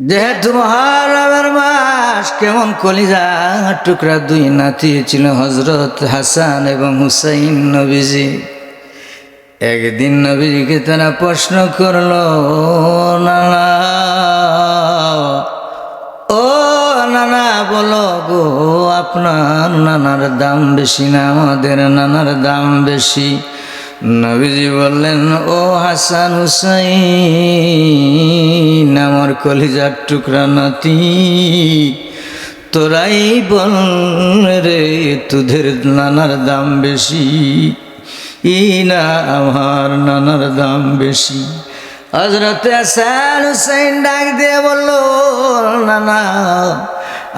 যেহেতু মহারমের মাস, কেমন কলিজা টুকরা দুই নাতি ছিল হজরত হাসান এবং হুসাইন নবীজি। একদিন নবীজিকে তারা প্রশ্ন করল, নানা, ও নানা, বলো গো, আপনার নানার দাম বেশি না আমাদের নানার দাম বেশি? নবীজি বললেন, ও হাসান, হুসাইন আমার কলিজার টুকরা নাতি, তোরাই বল রে তোদের নানার দাম বেশি ই না আমার নানার দাম বেশি। হজরত হাসান হুসাইন ডাক দিয়ে বলল, নানা,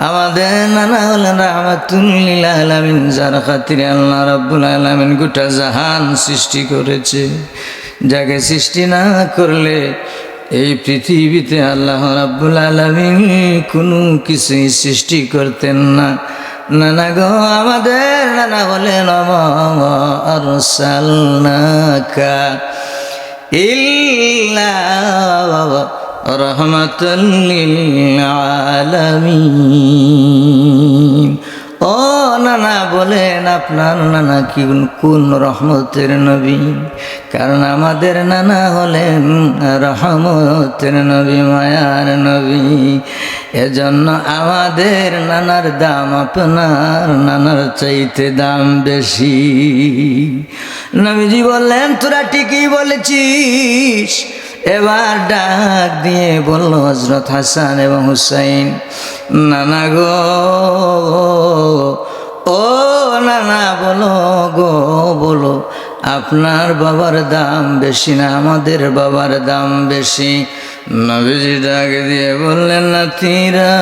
আমাদের নানা হলেন রাহমাতুল্লিল আলামিন, যার খাতিরে আল্লাহ রাব্বুল আলামিন গোটা জাহান সৃষ্টি করেছে। যাকে সৃষ্টি না করলে এই পৃথিবীতে আল্লাহ রাব্বুল আলামিন কোনো কিছুই সৃষ্টি করতেন না। নানা গো, আমাদের নানা হলেন আরসালনাকা ইল্লা রহমতুল্লিল আলামিন। বলেন আপনার নানা কি কোন রহমতের নবী? কারণ আমাদের নানা হলেন রহমতের নবী, মায়ার নবী। এজন্য আমাদের নানার দাম আপনার, নানার চাইতে দাম বেশি। নবীজি বললেন, তোরা ঠিকই বলেছিস। এবার ডাক দিয়ে বলল হজরত হাসান এবং হুসাইন, নানা গো গো, বলো, আপনার বাবার দাম বেশি না আমাদের বাবার দাম বেশি? নবীজি ডাক দিয়ে বললেন না তিরা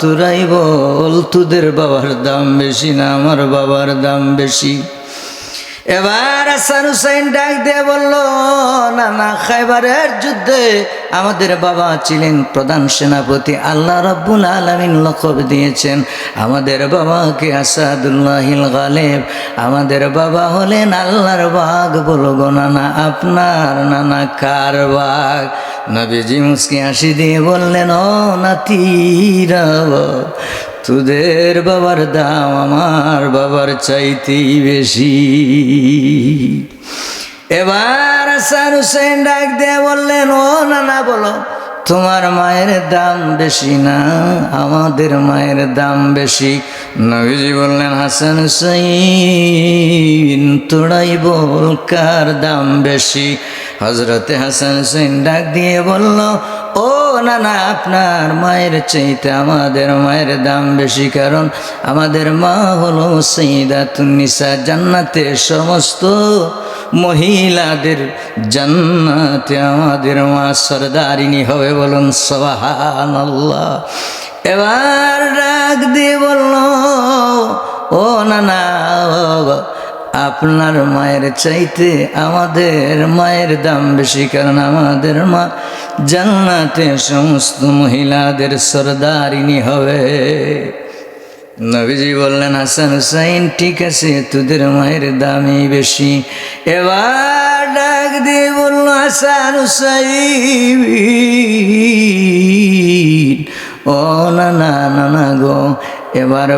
তোরাই বল, তোদের বাবার দাম বেশি না আমার বাবার দাম বেশি? এবার হাসান হুসাইন ডাক দিয়ে বলল, না না, খাইবারের যুদ্ধে আমাদের বাবা ছিলেন প্রধান সেনাপতি। আল্লাহ রব্বুল আলমিন লকব দিয়েছেন। আমাদের বাবাকে আসাদুল্লাহিল গালেব। আমাদের বাবা হলেন আল্লাহর বাঘ বলো নানা, আপনার নানা কার বাঘ নবীজি মুসকে হাসি দিয়ে বললেন, ও নাতিরা তোদের বাবার দাম আমার বাবার চাইতেই বেশি। এবার হাসান হুসেন ডাক দিয়ে বললেন, ও নানা, বলো, তোমার মায়ের দাম বেশি না? আমাদের মায়ের দাম বেশি। নবীজি বললেন, হাসান হুসাইন তোড়াই বল কার দাম বেশি? হজরতে হাসান হুসাইন ডাক দিয়ে বলল ও না না, আপনার মায়ের চাইতে আমাদের মায়ের দাম বেশি, কারণ আমাদের মা হলো সৈদাতুন্নিসা জান্নাতে সমস্ত মহিলাদের জান্নাতে আমাদের মা সরদারিনী হবে বলুন আল্লাহ এবার ডাক দিয়ে বলল, ও না না আপনার মায়ের চাইতে আমাদের মায়ের দাম বেশি, কারণ আমাদের মা জান্নাতে সমস্ত মহিলাদের সরদারিনী হবে। নবীজি বললেন, হাসান হুসাইন, ঠিক আছে, তোদের মায়ের দামই বেশি। এবার ডাক দিয়ে বলল, হাসান হুসাইন, ও না না না গো। এবার